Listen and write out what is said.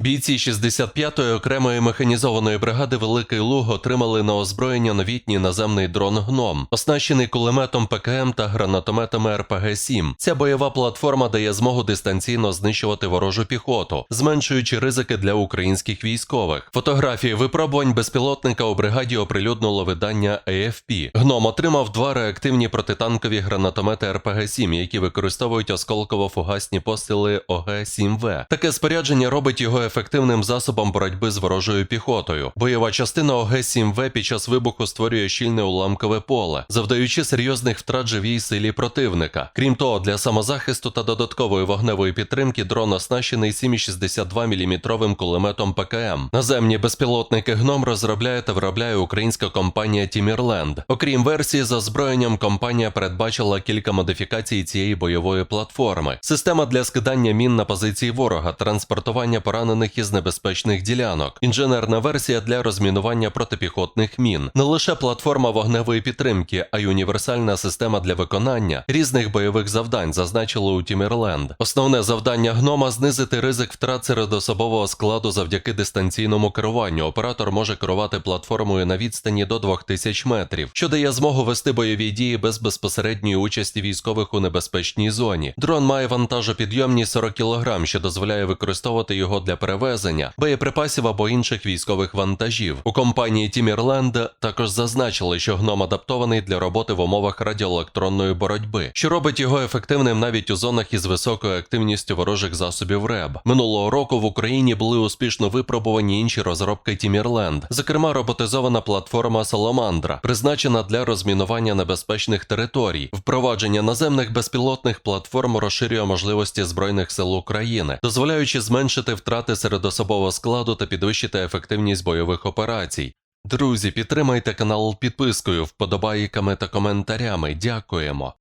Бійці 65-ї окремої механізованої бригади Великий Луг отримали на озброєння новітній наземний дрон Гном, оснащений кулеметом ПКМ та гранатометами РПГ-7. Ця бойова платформа дає змогу дистанційно знищувати ворожу піхоту, зменшуючи ризики для українських військових. Фотографії випробувань безпілотника у бригаді оприлюднило видання AFP. Гном отримав два реактивні протитанкові гранатомети РПГ-7, які використовують осколково-фугасні постріли ОГ-7В. Таке спорядження робить його ефективним засобом боротьби з ворожою піхотою. Бойова частина ОГ-7В під час вибуху створює щільне уламкове поле, завдаючи серйозних втрат живій силі противника. Крім того, для самозахисту та додаткової вогневої підтримки дрон оснащений 7,62 мм кулеметом ПКМ. Наземні безпілотники гном розробляє та виробляє українська компанія Тімірленд. Окрім версії з озброєнням, компанія передбачила кілька модифікацій цієї бойової платформи: система для скидання мін на позиції ворога, транспортування поранених із небезпечних ділянок, інженерна версія для розмінування протипіхотних мін, не лише платформа вогневої підтримки, а й універсальна система для виконання різних бойових завдань, зазначили у Тімірленд. Основне завдання гнома знизити ризик втрат середособового складу завдяки дистанційному керуванню. Оператор може керувати платформою на відстані до 2000 метрів, що дає змогу вести бойові дії без безпосередньої участі військових у небезпечній зоні. Дрон має вантажопідйомність 40 кг, що дозволяє використовувати його для перевезення, боєприпасів або інших військових вантажів. У компанії Тімірленд також зазначили, що гном адаптований для роботи в умовах радіоелектронної боротьби, що робить його ефективним навіть у зонах із високою активністю ворожих засобів РЕБ. Минулого року в Україні були успішно випробувані інші розробки Тімірленд, зокрема роботизована платформа Саламандра, призначена для розмінування небезпечних територій. Впровадження наземних безпілотних платформ розширює можливості збройних сил України, дозволяючи зменшити втрати середособового складу та підвищити ефективність бойових операцій. Друзі, підтримайте канал підпискою, вподобайками та коментарями. Дякуємо.